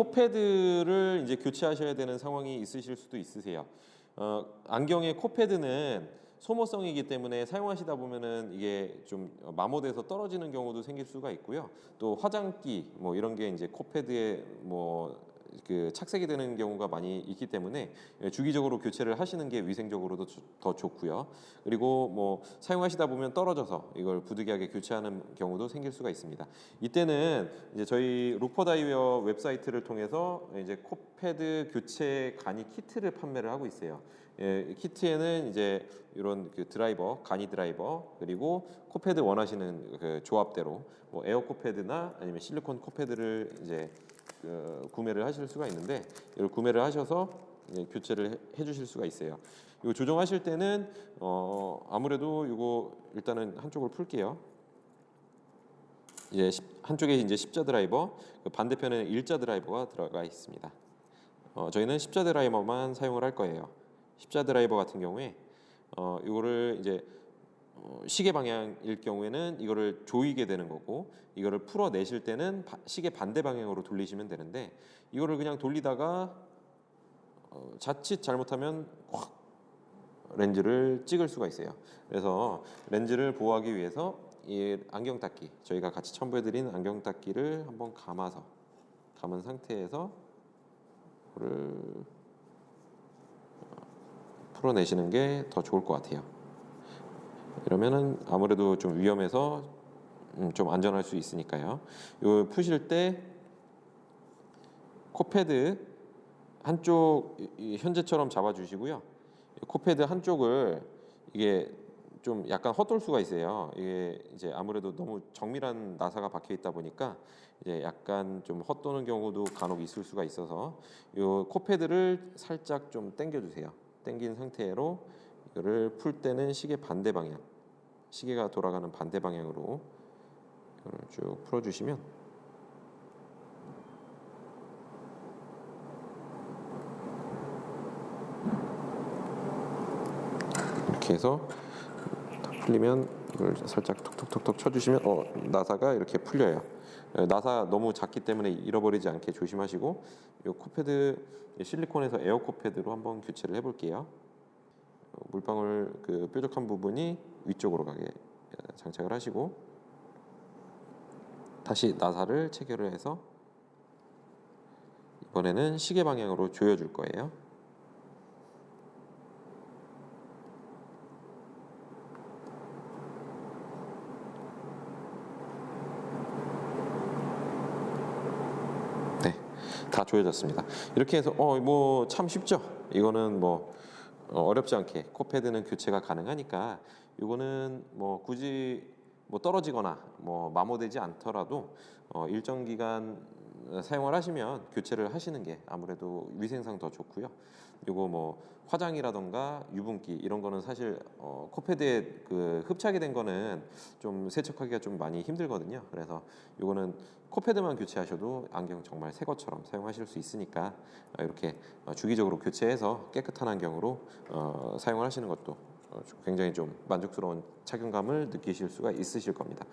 코패드를 이제 교체하셔야 되는 상황이 있으실 수도 있으세요. 어, 안경의 코패드는 소모성이기 때문에 사용하시다 보면은 이게 좀 마모돼서 떨어지는 경우도 생길 수가 있고요. 또 화장기 뭐 이런 게 이제 코패드에 뭐 그 착색이 되는 경우가 많이 있기 때문에 주기적으로 교체를 하시는 게 위생적으로도 조- 더 좋고요. 그리고 뭐 사용하시다 보면 떨어져서 이걸 부득이하게 교체하는 경우도 생길 수가 있습니다. 이때는 이제 저희 루퍼다이웨어 웹사이트를 통해서 이제 코패드 교체 간이 키트를 판매를 하고 있어요. 예, 키트에는 이제 이런 그 드라이버, 간이 드라이버 그리고 코패드 원하시는 그 조합대로 뭐 에어 코패드나 아니면 실리콘 코패드를 이제 그 구매를 하실 수가 있는데 이걸 구매를 하셔서 교체를 해- 해주실 수가 있어요. 이거 조정하실 때는 어 아무래도 이거 일단은 한쪽을 풀게요. 이제 십- 한쪽에 이제 십자 드라이버, 그 반대편에는 일자 드라이버가 들어가 있습니다. 어, 저희는 십자 드라이버만 사용을 할 거예요. 십자 드라이버 같은 경우에 어, 이거를 이제 어, 시계 방향일 경우에는 이거를 조이게 되는 거고 이거를 풀어내실 때는 바- 시계 반대 방향으로 돌리시면 되는데 이거를 그냥 돌리다가 어, 자칫 잘못하면 확 렌즈를 찍을 수가 있어요. 그래서 렌즈를 보호하기 위해서 이 안경 닦기 저희가 같이 첨부해드린 안경 닦기를 한번 감아서 감은 상태에서 그를 풀어내시는 게 더 좋을 것 같아요. 이러면은 아무래도 좀 위험해서 음, 좀 안전할 수 있으니까요. 요 푸실 때 코패드 한쪽 현재처럼 잡아주시고요. 이 코패드 한쪽을 이게 좀 약간 헛돌 수가 있어요. 이게 이제 아무래도 너무 정밀한 나사가 박혀 있다 보니까 이제 약간 좀 헛도는 경우도 간혹 있을 수가 있어서 이 코패드를 살짝 좀 당겨 주세요. 당긴 상태로 이거를 풀 때는 시계 반대 방향, 시계가 돌아가는 반대 방향으로 이걸 쭉 풀어 주시면 이렇게 해서 다 풀리면 이걸 살짝 톡톡톡톡 쳐주시면 어 나사가 이렇게 풀려요. 에, 나사 너무 작기 때문에 잃어버리지 않게 조심하시고 이 코패드 이 실리콘에서 에어 코패드로 한번 교체를 해볼게요. 어, 물방울 그 뾰족한 부분이 위쪽으로 가게 에, 장착을 하시고 다시 나사를 체결을 해서 이번에는 시계 방향으로 조여줄 거예요. 다 조여졌습니다. 이렇게 해서 어 뭐 참 쉽죠. 이거는 뭐 어, 어렵지 않게 코패드는 교체가 가능하니까 이거는 뭐 굳이 뭐 떨어지거나 뭐 마모되지 않더라도 어, 일정 기간 사용을 하시면 교체를 하시는 게 아무래도 위생상 더 좋고요. 요거 뭐 화장이라던가 유분기 이런 거는 사실 어, 코패드에 그 흡착이 된 거는 좀 세척하기가 좀 많이 힘들거든요. 그래서 요거는 코패드만 교체하셔도 안경 정말 새 것처럼 사용하실 수 있으니까 어, 이렇게 어, 주기적으로 교체해서 깨끗한 안경으로 어, 사용을 하시는 것도 어, 굉장히 좀 만족스러운 착용감을 느끼실 수가 있으실 겁니다.